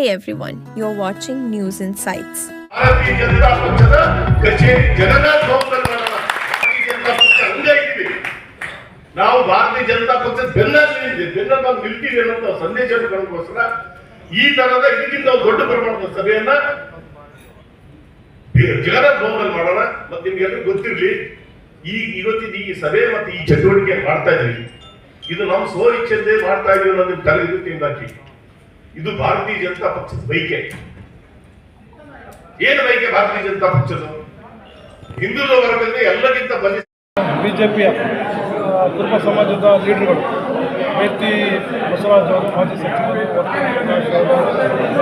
You're watching News Insights. ಭಾರತೀಯ ಜನತಾ ಪಕ್ಷದ ಕಚೇರಿ ಜಗನ್ನಾಥ್ ಭಾರತೀಯ ಜನತಾ ಪಕ್ಷ ಹಂಗ ಇದ್ದೀವಿ ನಾವು ಭಾರತೀಯ ಜನತಾ ಪಕ್ಷದ ಬೆನ್ನಲ್ಲಿ ಬೆನ್ನಲ್ಲಿ ನಿಲ್ತೀವಿ ಅನ್ನೋ ಸಂದೇಶ ಕೊಡೋದಕ್ಕೋಸ್ಕರ ಈ ತರದ ಇದಕ್ಕಿಂತ ದೊಡ್ಡ ಪ್ರಮಾಣದ ಸಭೆಯನ್ನ ಜಗನ್ನಾಥ್ ಭವನದಲ್ಲಿ ಮಾಡೋಣ. ಮತ್ತೆ ನಿಮ್ಗೆ ಎಲ್ಲರಿಗೂ ಗೊತ್ತಿರ್ಲಿ, ಈ ಇವತ್ತಿನ ಈ ಸಭೆ ಮತ್ತೆ ಈ ಚಟುವಟಿಕೆ ಮಾಡ್ತಾ ಇದ್ದೀವಿ. ಇದು ಸ್ವ ಇಚ್ಛೆಂದೇ ಮಾಡ್ತಾ ಇದೀವಿ ಅನ್ನೋದನ್ನ ನಿಮ್ ತಲೆ ಇದು ತಿಂದಾಕಿ ಇದು ಭಾರತೀಯ ಜನತಾ ಪಕ್ಷದ ಬೈಕೆ ಏನು ಬೈಕೆ ಭಾರತೀಯ ಜನತಾ ಪಕ್ಷದ ಹಿಂದೂ ವರ್ಗದಲ್ಲಿ ಎಲ್ಲಕ್ಕಿಂತ ಬಲಿ ಬಿಜೆಪಿಯ ಕುಟುಂಬ ಸಮಾಜದ ಲೀಡರ್ಗಳು ಮೇತಿ ಬಸವರಾಜ್ ಅವರು, ಮಾಜಿ ಸಚಿವರು ವಕೀಲ ಪ್ರಕಾಶ್ ಅವರು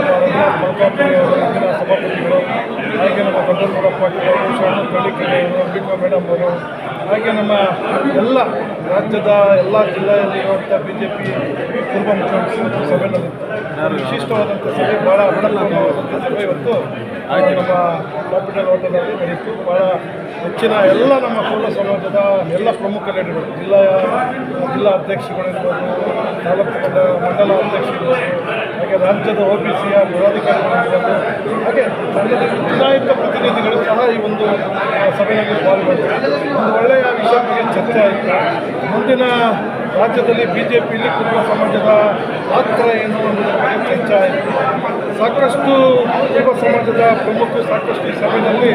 ರಘುನಾಥ್ ಮಲ್ಕಾಪುರಿ ಅವರು ಇಂದಿನ ಸಭಾಪತಿಗಳು ಹಾಗೆ ನಮ್ಮ ಅವರು ಶರಣ ಕಳ್ಳಿಕೆರೆ ಮೇಡಮ್ ಅವರು, ಹಾಗೆ ನಮ್ಮ ಎಲ್ಲ ರಾಜ್ಯದ ಎಲ್ಲ ಜಿಲ್ಲೆಯಲ್ಲಿ ಇರುವಂಥ ಬಿ ಜೆ ಪಿ ಕುಟುಂಬ ಮುಖಂಡರು ವಿಶಿಷ್ಟವಾದಂಥ ಸಭೆ ಭಾಳ ಸಭೆ ಇವತ್ತು. ನಮ್ಮ ಕ್ಯಾಪಿಟಲ್ ಹೋಟೆಲಲ್ಲಿ ನಡೆಯಿತು. ಭಾಳ ಹೆಚ್ಚಿನ ಎಲ್ಲ ನಮ್ಮ ಕೋಲ ಸಮಾಜದ ಎಲ್ಲ ಪ್ರಮುಖ ಲೀಡರ್ಗಳು ಜಿಲ್ಲೆಯ ಜಿಲ್ಲಾ ಅಧ್ಯಕ್ಷಗಳಿರ್ಬೋದು ತಾಲೂಕು ಮಂಡಲ ಅಧ್ಯಕ್ಷರಿರ್ಬೋದು ಹಾಗೆ ರಾಜ್ಯದ ಒ ಬಿ ಸಿಯ ಪದಾಧಿಕಾರಿಗಳಿರ್ಬೋದು ಹಾಗೆ ತಂಡದ ಚುನಾಯಿತ ಪ್ರತಿನಿಧಿಗಳು ಸಹ ಈ ಒಂದು ಸಭೆಯಲ್ಲಿ ಪಾಲ್ಗೊಂಡಿದ್ದಾರೆ. ಒಂದು ಒಳ್ಳೆಯ ವಿಷಯ ಬಗ್ಗೆ ಚರ್ಚೆ ಆಯಿತು. ಮುಂದಿನ ರಾಜ್ಯದಲ್ಲಿ ಬಿ ಜೆ ಪಿಯಲ್ಲಿ ಕುಟುಂಬ ಸಮಾಜದ ಪಾತ್ರ ಏನು ಚರ್ಚೆ ಸಾಕಷ್ಟು ಯುವ ಸಮಾಜದ ಪ್ರಮುಖ ಸಾಕಷ್ಟು ಈ ಸಭೆಯಲ್ಲಿ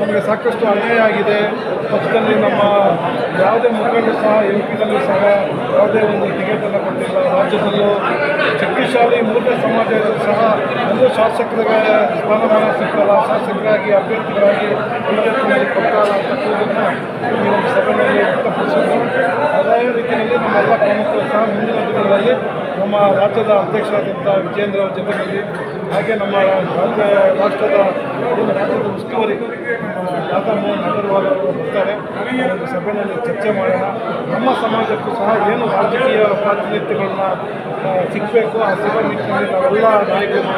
ನಮಗೆ ಸಾಕಷ್ಟು ಅನ್ಯಾಯ ಆಗಿದೆ. ಪಕ್ಷದಲ್ಲಿ ನಮ್ಮ ಯಾವುದೇ ಮುಖಂಡರು ಸಹ ಎಂ ಪಿದಲ್ಲೂ ಸಹ ಯಾವುದೇ ಒಂದು ಟಿಕೆಟನ್ನು ಕೊಟ್ಟಿಲ್ಲ. ರಾಜ್ಯದಲ್ಲೂ ಶಕ್ತಿಶಾಲಿ ಮೂಲ ಸಮಾಜದಲ್ಲೂ ಸಹ ಒಂದು ಶಾಸಕರ ಸ್ಥಾನಮಾನ ಸಿಕ್ಕಲ್ಲ ಶಾಸಕರಾಗಿ, ಅಭ್ಯರ್ಥಿಗಳಾಗಿ ಬಿಜೆಪಿಯಲ್ಲಿ ಕೊಡ್ತಾರ ಅಂತ ಕೂಗನ್ನು ಈ ಒಂದು ಸಭೆಯಲ್ಲಿ ವ್ಯಕ್ತಪಡಿಸಿದ್ರು. ಅದೇ ರೀತಿಯಲ್ಲಿ ನಮ್ಮೆಲ್ಲ ಪ್ರಮುಖರು ಸಹ ಮುಂದಿನ ದಿನಗಳಲ್ಲಿ ನಮ್ಮ ರಾಜ್ಯದ ಅಧ್ಯಕ್ಷರಾದಂಥ ವಿಜೇಂದ್ರ ಅವರ ಜೊತೆಯಲ್ಲಿ, ಹಾಗೆ ನಮ್ಮ ರಾಜ್ಯ, ರಾಷ್ಟ್ರದ ರಾಜ್ಯದ ಉಸ್ತುವಾರಿ ರಾಧಾ ಮೋಹನ್ ಅಗರ್ವಾಲ್ ಅವರು ಬರ್ತಾರೆ. ಸಭೆಯಲ್ಲಿ ಚರ್ಚೆ ಮಾಡೋಣ. ನಮ್ಮ ಸಮಾಜಕ್ಕೂ ಸಹ ಏನು ರಾಜಕೀಯ ಪ್ರಾತಿನಿಧ್ಯಗಳನ್ನ ಸಿಗಬೇಕು, ಆ ಸಿಗೋ ನಿಟ್ಟಿನಲ್ಲಿ ನಾವೆಲ್ಲ ನಾಯಕರು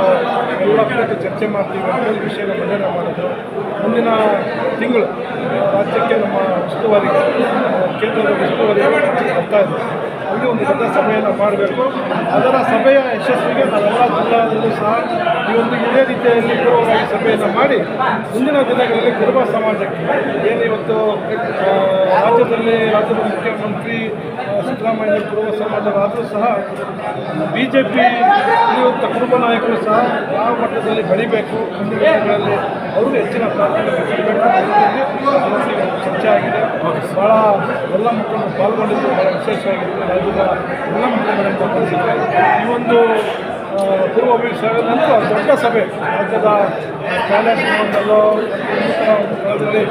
ಎಲ್ಲ ಕುರಿತು ಚರ್ಚೆ ಮಾಡ್ತೀವಿ ಹೇಳಿ ವಿಷಯನ ಮಂಡನೆ ಮಾಡಿದ್ರು. ಮುಂದಿನ ತಿಂಗಳು ರಾಜ್ಯಕ್ಕೆ ನಮ್ಮ ಉಸ್ತುವಾರಿ ಕೇಂದ್ರದ ಉಸ್ತುವಾರಿ ಬರ್ತಾ ಇದೆ ಅಲ್ಲಿ ಒಂದು ದೊಡ್ಡ ಸಭೆಯನ್ನು ಮಾಡಬೇಕು. ಅದರ ಸಭೆಯ ಯಶಸ್ವಿಗೆ ನಾವೆಲ್ಲ ಜಿಲ್ಲಾದಲ್ಲೂ ಸಹ ಈ ಒಂದು ಇದೇ ರೀತಿಯಲ್ಲಿ ಪೂರ್ವವಾಗಿ ಸಭೆಯನ್ನು ಮಾಡಿ ಮುಂದಿನ ದಿನಗಳಲ್ಲಿ ಕುರುಬ ಸಮಾಜಕ್ಕೆ, ಏನು ಇವತ್ತು ರಾಜ್ಯದಲ್ಲಿ ರಾಜ್ಯದ ಮುಖ್ಯಮಂತ್ರಿ ಸಿದ್ದರಾಮಯ್ಯ ಕುರುಬ ಸಮಾಜವಾದರೂ ಸಹ ಬಿ ಜೆ ಪಿ ಕುಟುಂಬ ನಾಯಕರು ಸಹ ಯಾವ ಮಟ್ಟದಲ್ಲಿ ಬೆಳಿಬೇಕು ದಿನಗಳಲ್ಲಿ ಅವರು ಹೆಚ್ಚಿನ ಪ್ರಾಧಾನ್ಯತೆ ಚರ್ಚೆ ಆಗಿದೆ. ಎಲ್ಲ ಮಕ್ಕಳು ಪಾಲ್ಗೊಂಡಿದ್ದು ಭಾಳ ವಿಶೇಷವಾಗಿದೆ ರಾಜ್ಯದ ಎಲ್ಲ ಬಂದಿದ್ದಾರೆ ಈ ಒಂದು ಪೂರ್ವ ನಂತರ ದೊಡ್ಡ ಸಭೆ ರಾಜ್ಯದ ಒಂದು ಸ್ಥಳದಲ್ಲಿ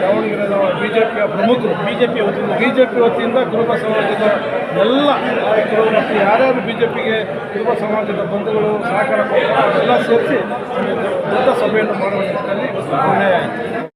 ದಾವಣಗೆರೆ ಬಿ ಜೆ ಪಿಯ ಪ್ರಮುಖರು ಬಿ ಜೆ ಪಿ ವತಿಯಿಂದ. ಬಿ ಜೆ ಪಿ ವತಿಯಿಂದ ಕುರುಬ ಸಮಾಜದ ಎಲ್ಲ ನಾಯಕರು ಮತ್ತು ಯಾರ್ಯಾರು ಬಿ ಜೆ ಪಿಗೆ ಕುರುಬ ಸಮಾಜದ ಬಂಧುಗಳು ಸಹಕಾರ ಎಲ್ಲ ಸೇರಿಸಿ ದೊಡ್ಡ ಸಭೆಯನ್ನು ಮಾಡುವ ನಿಟ್ಟಿನಲ್ಲಿ ನಿರ್ಣಯ ಆಯಿತು.